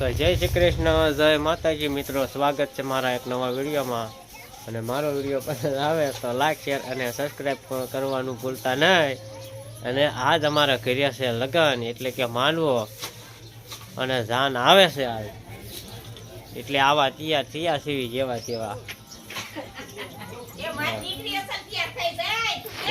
તો જય શ્રી કૃષ્ણ, જય માતાજી. મિત્રો, સ્વાગત છે મારા એક નવા વિડીયોમાં. અને મારો વીડિયો પસંદ આવે તો લાઈક, શેર અને સબસ્ક્રાઈબ કરવાનું ભૂલતા નહીં. અને આજ અમારા કર્યા છે લગ્ન, એટલે કે માનવો અને જાન આવે છે આજ. એટલે આવા તૈયાર તૈયાર સીવી જેવા તેવા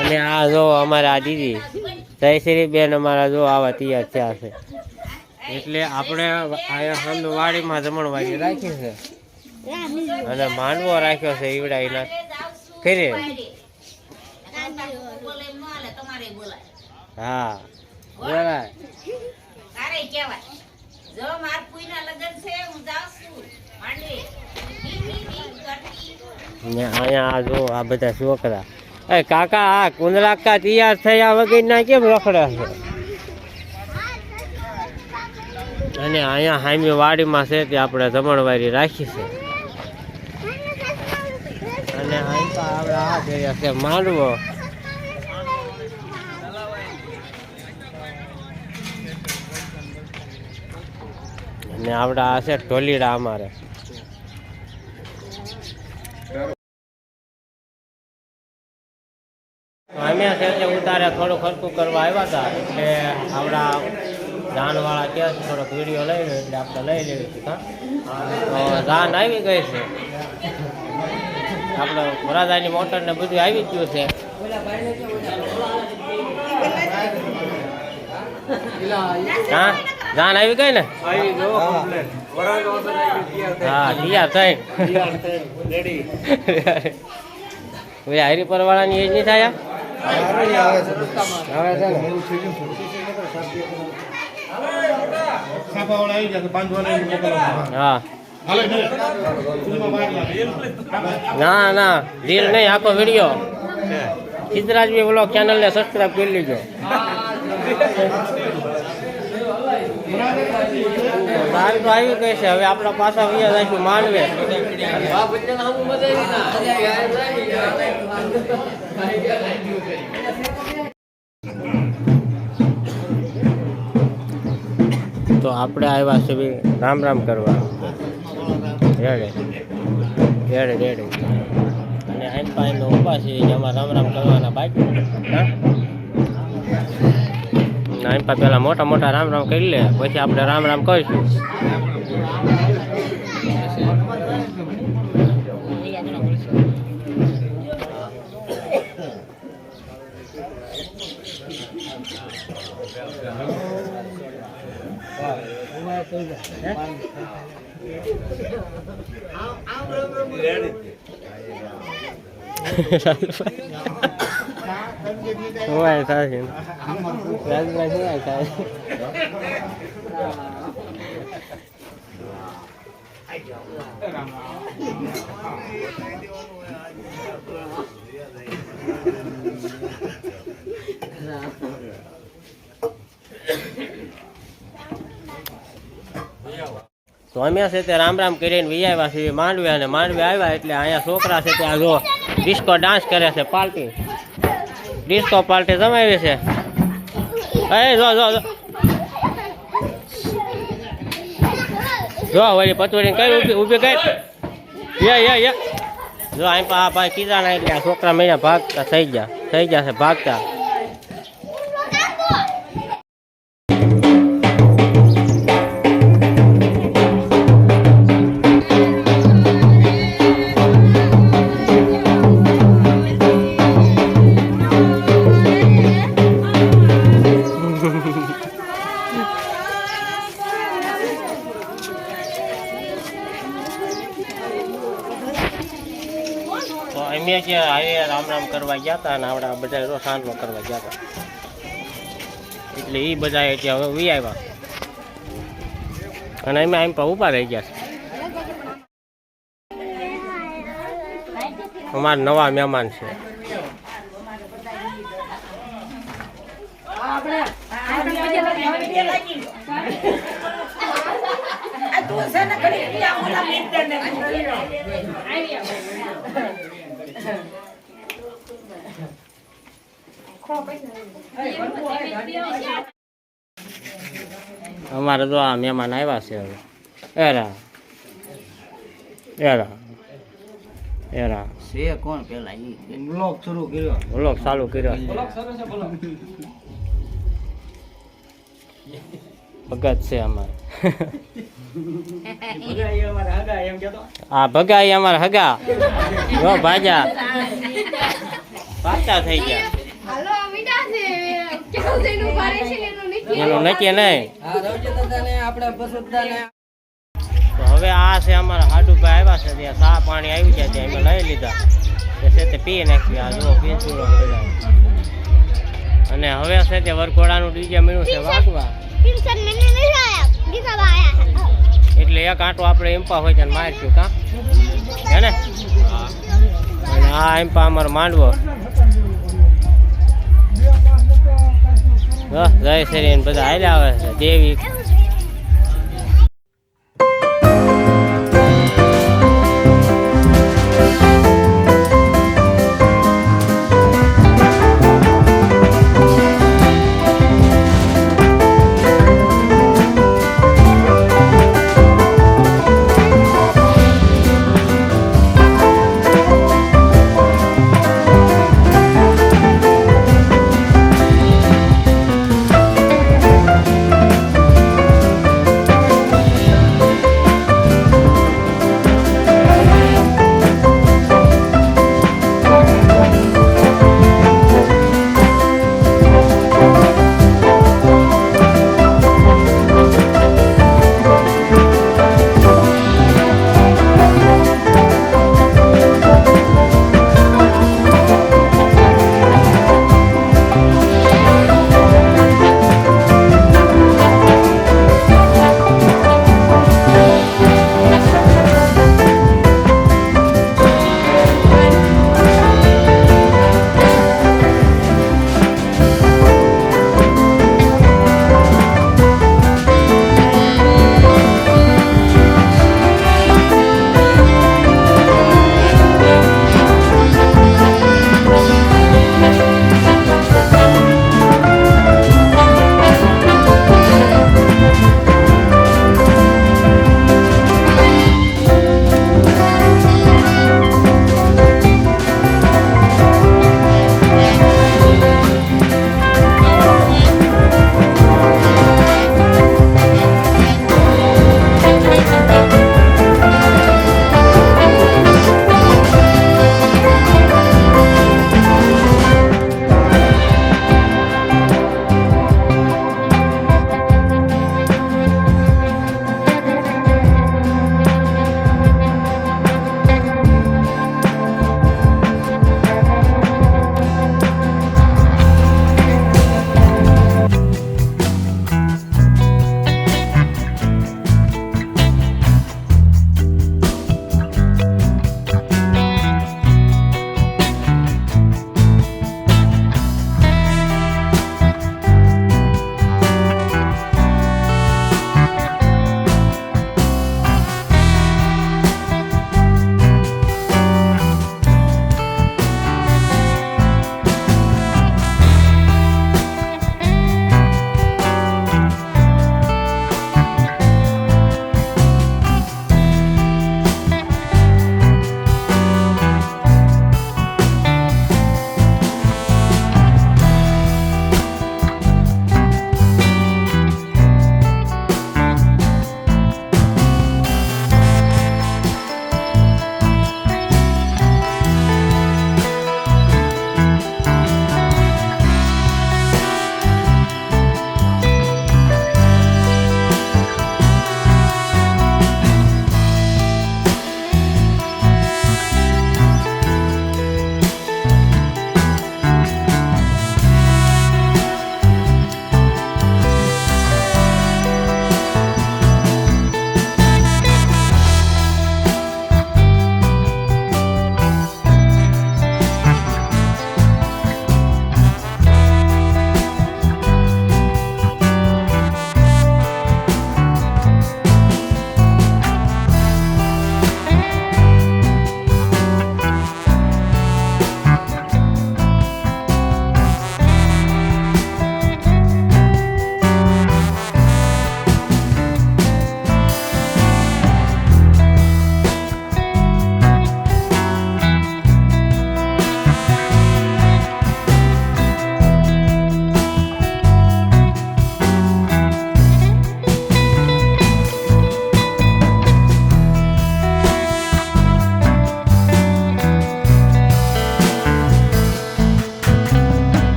અને આ જો અમારા આ દીદી જયશ્રી બેન, અમારા જો આવા તૈયાર થયા છે. એટલે આપણે સામે જમણ જમણવાડી રાખી છે. અને માનવો રાખ્યો છે ઈવડા એના કરી હા બોલાય ને અહીંયા આ જો આ બધા છોકરા. એ કાકા આ કુંદરાકા તૈયાર થયા વગર ના કેમ રખડે છે? અને અહીંયા હામી વાડીમાં છે તે આપણે જમણવારી રાખી છે. અને અહીં તો આપણે માંડવો. અને આપણે આ છે ઢોલીડા અમારે. અમે છે ઉતારે થોડું ખર્ચું કરવા આવ્યા હતા, એટલે આપણા જાનવાળા કહે છે થોડોક વીડિયો લઈ લો એટલે આપણે લઈ લેવી હતી જાન આવી ગઈ છે. આપણે વરાદાની મોટર ને બધું આવી જ ગયું છે. હા? જાન આવી ગઈ ને? હા. તૈયાર થઈ. હવે હારી પરવાળાની એજ નહીં થાય હવે છે. ને? હા. ના ના. રીલ નહીં આખો વીડિયો. સિદ્ધરાજભાઈ બોલો ચેનલ ને સબસ્ક્રાઈબ કરી લેજો. બાર તો આવી ગઈ છે? હવે આપણા પાછા વૈયા જઈશું માનવે. તો આપણે આવ્યા છે બી રામ રામ કરવા. રેડે. રેડે રેડે. અને આઈન પાઈન ઊભા છે એમાં રામ રામ કરવાના બાઈક. આઈન પા પેલા મોટા મોટા રામ રામ કરી લે, પછી આપણે Ram Ram Đúng rồi thôi thì Đã lên thứ này thôi Hãy subscribe cho kênh Ghiền không bỏ lỡ những તો અમે છે તે રામ રામ કરીને વી આવ્યા છીએ માંડવે અને માંડવે આવ્યા એટલે અહીંયા છોકરા છે ત્યાં જો ડિસ્કો ડાન્સ કરે છે પાર્ટી ડિસ્કો પાર્ટી જમાવી છે. એ, જો જો જો. વળી પતોડી કઈ ઊભી ઊભી કઈ? યે યે યે. જો અહીં પા ભાઈ કીધા ના એટલે આ છોકરા મહિના ભાગતા, થઈ ગયા થઈ ગયા છે, ભાગતા. કરવા ગયા હતા અને આપણા બધા સાંજનો કરવા ગયા હતા એટલે એ બધા ત્યાં હવે વી આવ્યા અને એમાં એમ પણ ઊભા રહી ગયા છે. અમારા નવા મહેમાન છે. અમારે તો આ મહેમાન આવ્યા છે હવે. એરા એરા એરા છે કોણ પેલા ઈ? બ્લોગ શરૂ કર્યો. વ્લોગ ચાલુ કર્યો. ભગત છે અમારે. આ ભગાઈ અમારા હગા. ભાજા. પાછા થઈ ગયા. છે છે એનું છે નક્કી નહીં. હા રવજે દાદાને આપણે બસુદાને. તો હવે આ છે અમારા હાડુભાઈ આવ્યા છે ત્યાં સા પાણી આવી ગયા ત્યાં અમે લઈ લીધા. તે છે તે પી નાખ્યું આ જો પીંચુડો અને હવે છે તે વરઘોડાનું ડીજે મળ્યું છે વાગવા. એટલે એક આંટો આપણે એમ્પા હોય ત્યાં મારશું કા? હે ને? અને આ એમ્પા અમારો માંડવો. જય શ્રી બધા હાલ્યા આવે દેવી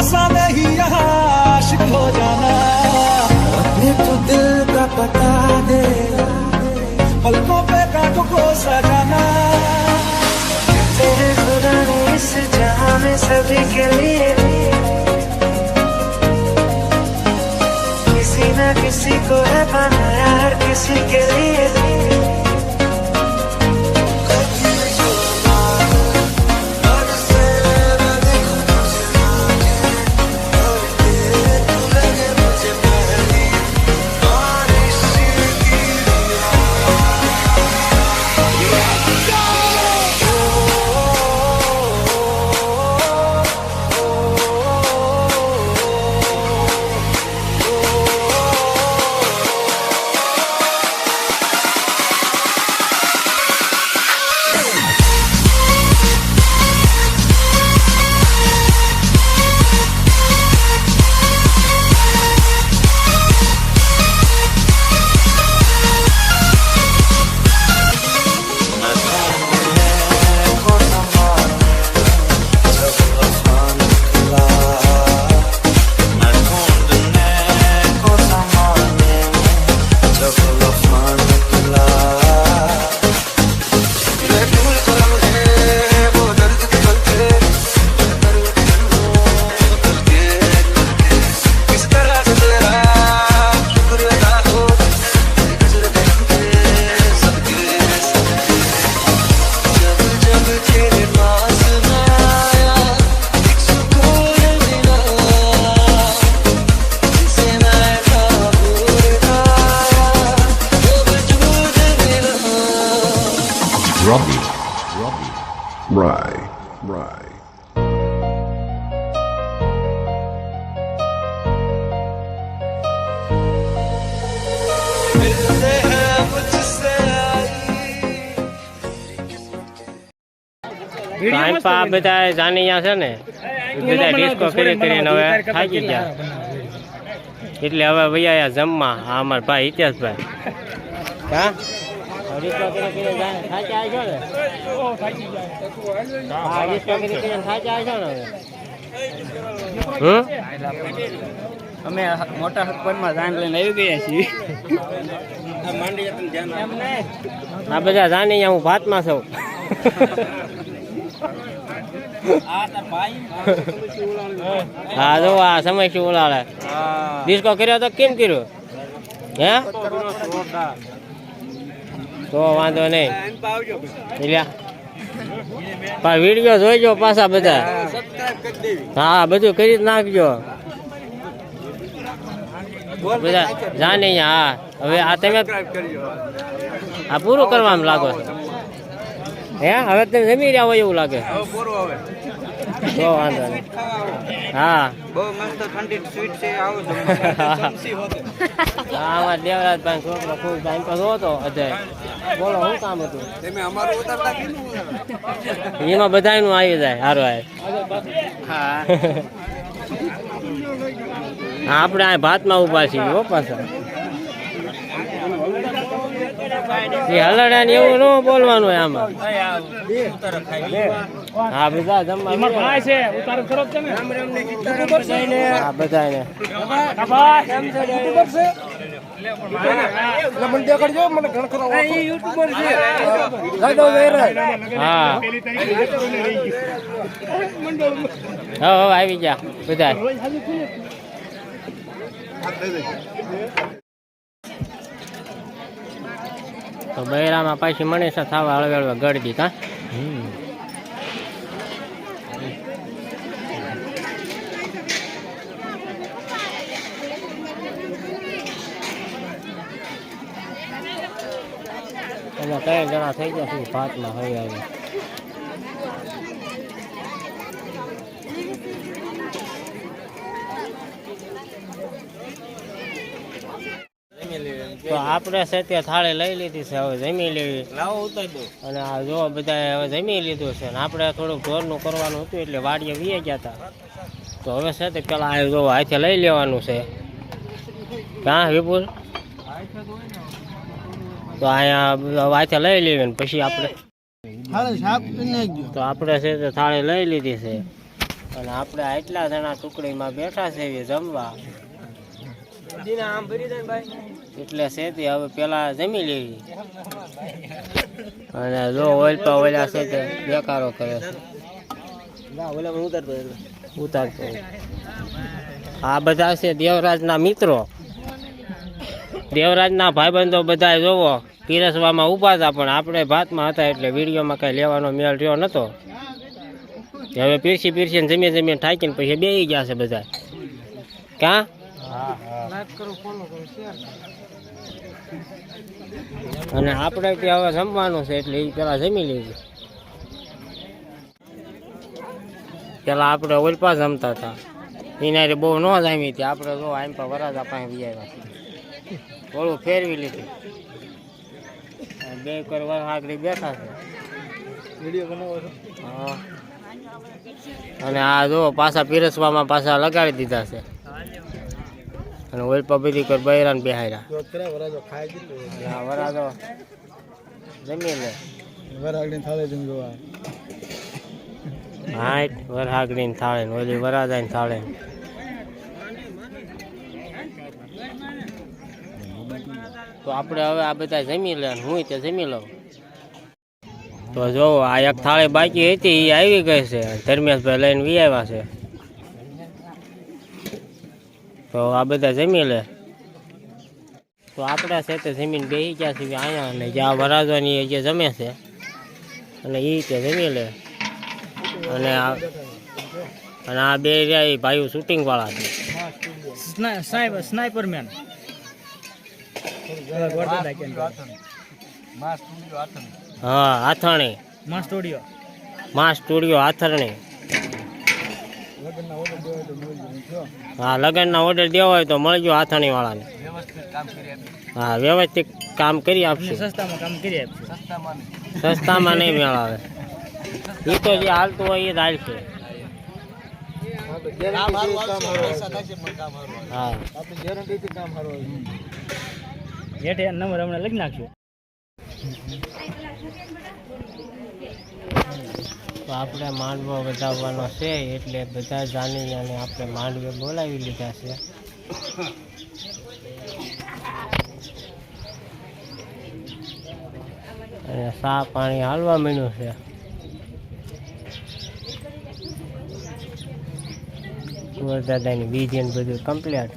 ऐसा नहीं यहाँ आशिक हो जाना अपने तो दिल का पता दे पलकों पे कांटों को सजाना तेरे खुदा ने इस जहाँ में सभी के लिए किसी ना किसी को है बनाया हर किसी के लिए किस ટાઈમ પા આ બધા જાનૈયા છે ને બધા ડિસ્કો કરી કરીને હવે થાકી ગયા. એટલે હવે વૈયા જમવા આ અમારા ભાઈ ઇતિહાસભાઈ હા? ડિસ્કો કરી કરીને ને હા ડિસ્કો કરી કરીને થાક્યા છો ને હવે હમ? અમે મોટા હકપરમાં જાન લઈને આવી ગયા છીએ. આ બધા જાનૈયા હું ભાતમાં છું. હા જો આ સમય શું ઉલાડે ડિસ્કો કર્યો તો કેમ કર્યો? હે? તો વાંધો નહીં. એટલે પણ વીડિયો જોઈજો પાછા બધા. હા બધું કરી જ નાખજો. બધા જાને હા. હવે આ તમે આ પૂરું કરવામાં લાગો હે? હવે તમે જમી રહ્યા હોય એવું લાગે. તો વાંધો નહીં. હા. બહુ મસ્ત ઠંડી સ્વીટ છે આવો હા આમાં દેવરાજ ભાઈ છોકરો ખૂબ ટાઈમ પાસ હતો અત્યારે બોલો શું કામ હતું? એમાં બધાયનું આવી જાય સારું આવે. હા આપણે આ ભાતમાં ઊભા છીએ હો પાછા એ હલડા ને એવું ન બોલવાનું હોય આમાં. હા બધા જમવા હા હવે હવે આવી જા બધા તો બૈરામાં પાછી મણીસા થવા હળવે હળવે ગળદી કા એમાં ત્રણ જણા થઈ ગયા છે ભાતમાં હવે આવી તો આપણે છે તે થાળી લઈ લીધી છે હવે જમી લેવી. અને આ જો બધા હવે જમી લીધું છે અને આપણે થોડુંક ઢોરનું કરવાનું હતું એટલે વાડીએ વીએ ગયા હતા. તો હવે છે તે પેલા આ જો હાથે લઈ લેવાનું છે. ક્યાં વિપુલ? તો અહીંયા હાથે લઈ લેવી ને પછી આપણે તો આપણે છે તે થાળી લઈ લીધી છે. અને આપણે આટલા જણા ટુકડીમાં બેઠા છે જમવા. એટલે શેતી હવે પેલા જમી લેવી અને જો ઓલપા ઓલા છે તે બેકારો કરે છે. ઉતારતો હોય. આ બધા છે દેવરાજના મિત્રો. દેવરાજના ભાઈબંધો બધા જોવો પીરસવામાં ઊભા હતા પણ આપણે ભાતમાં હતા એટલે વિડીયોમાં કઈ લેવાનો મેળ રહ્યો નતો. હવે પીરસી પીરસીને જમીન જમીન થાકીને પછી બે ગયા છે બધા. ક્યાં? અને આપણે ત્યાં હવે જમવાનું છે એટલે એ પેલા જમી લેજો. પેલા આપણે ઓલપા જમતા હતા. એના બહુ ન જામી હતી. આપણે જો આમ પર વરાજા પાસે બીજા થોડું ફેરવી લીધું. બે કર વર આગળ બેઠા છે? હા. અને આ જો પાછા પીરસવામાં પાછા લગાડી દીધા છે. અને ઓલ પબ્લિક કર બૈરાન ને આ વરાજો જમી લે હાઈટ વરહાગડીને થાળે ને ઓલી વરાજાને થાળે તો આપણે હવે આ બધા જમી લે ને હું તે જમી લઉં. તો જો આ એક થાળી બાકી હતી એ આવી ગઈ છે. ધર્મેશભાઈ લઈને વી આવ્યા છે. તો આ બધા જમી લે. તો આપણા છે તે જમીન બેસી ગયા છીએ અહીંયા અને જ્યાં વરાજવાની જે જમે છે અને એ તે જમી લે. અને આ અને આ બે રહ્યા એ ભાઈઓ શૂટિંગ વાળા છે. સ્નાઈપર સ્નાઈપર મેન હા આથરણી માં સ્ટુડિયો મા સ્ટુડિયો હાથરણી હા લગ્નના ઓર્ડર દેવા હોય તો મળજો હાથાણી વાળાને હા વ્યવસ્થિત કામ કરી આપશે. સસ્તામાં કામ કરી આપશે. સસ્તામાં નહીં. મેળાવે. એ તો જે હાલતું હોય એ જ હાલશે હા. હેઠે નંબર હમણાં લખી નાખશું તો આપણે માંડવો વધાવવાનો છે, એટલે બધા જાણી અને આપણે માંડવે બોલાવી લીધા છે. અને સા પાણી હાલવા માંડ્યું છે. કુંવર દાદાની બીજી બધું કમ્પ્લીટ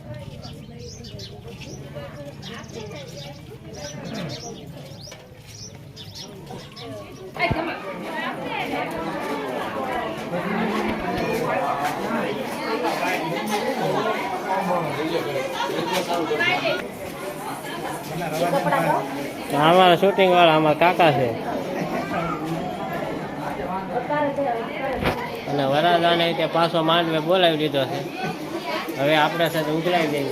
અમારા શૂટિંગ વાળા, અમારા કાકા છે. અને વરાદાને રીતે પાછો માંડવે બોલાવી દીધો છે. હવે આપણે સાથે ઉઘરાઈ દઈએ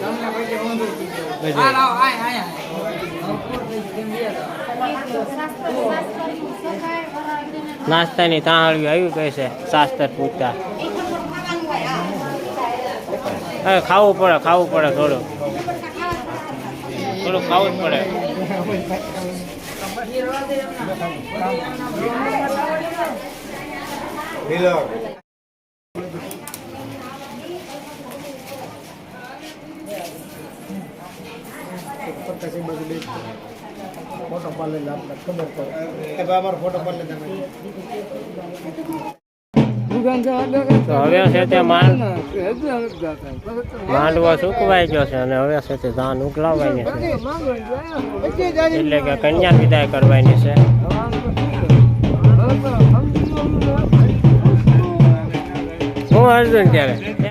નાસ્તાની તાહળવી આવ્યું કહે છે, શાસ્ત્ર પૂછતા. હવે ખાવું પડે ખાવું પડે થોડું થોડું ખાવું જ પડે. ફોટો પાડలేదు આપણે ખબર પડે અમારો ફોટો પાડలేదు તો હવે છે તે માંડ માંડવો સુકવાઈ ગયો છે અને હવે છે તે ધાન ઉગલાવવાની છે. એટલે કે કન્યા વિદાય કરવાની છે. શું અર્જુન ત્યારે?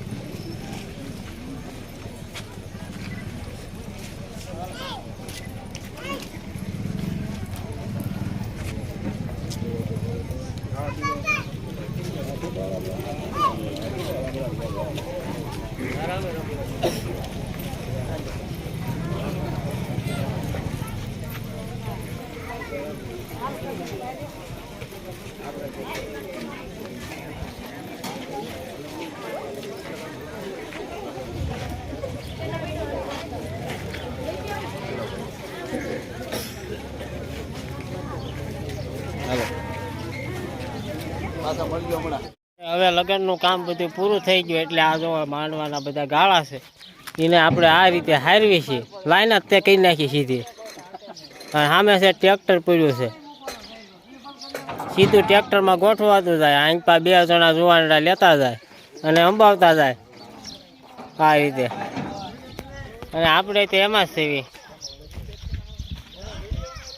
હવે લગ્નનું કામ બધું પૂરું થઈ ગયું એટલે આ જો માંડવાના બધા ગાળા છે. એને આપણે આ રીતે હારવી છીએ લાઈન જ તે કહી નાખી સીધી. અને સામે છે ટ્રેક્ટર પડ્યું છે. સીધું ટ્રેક્ટરમાં ગોઠવાતું જાય. અહીં બે જણા જુવાનડા લેતા જાય અને અંબાવતા જાય. આ રીતે. અને આપણે તો એમાં જ સેવી.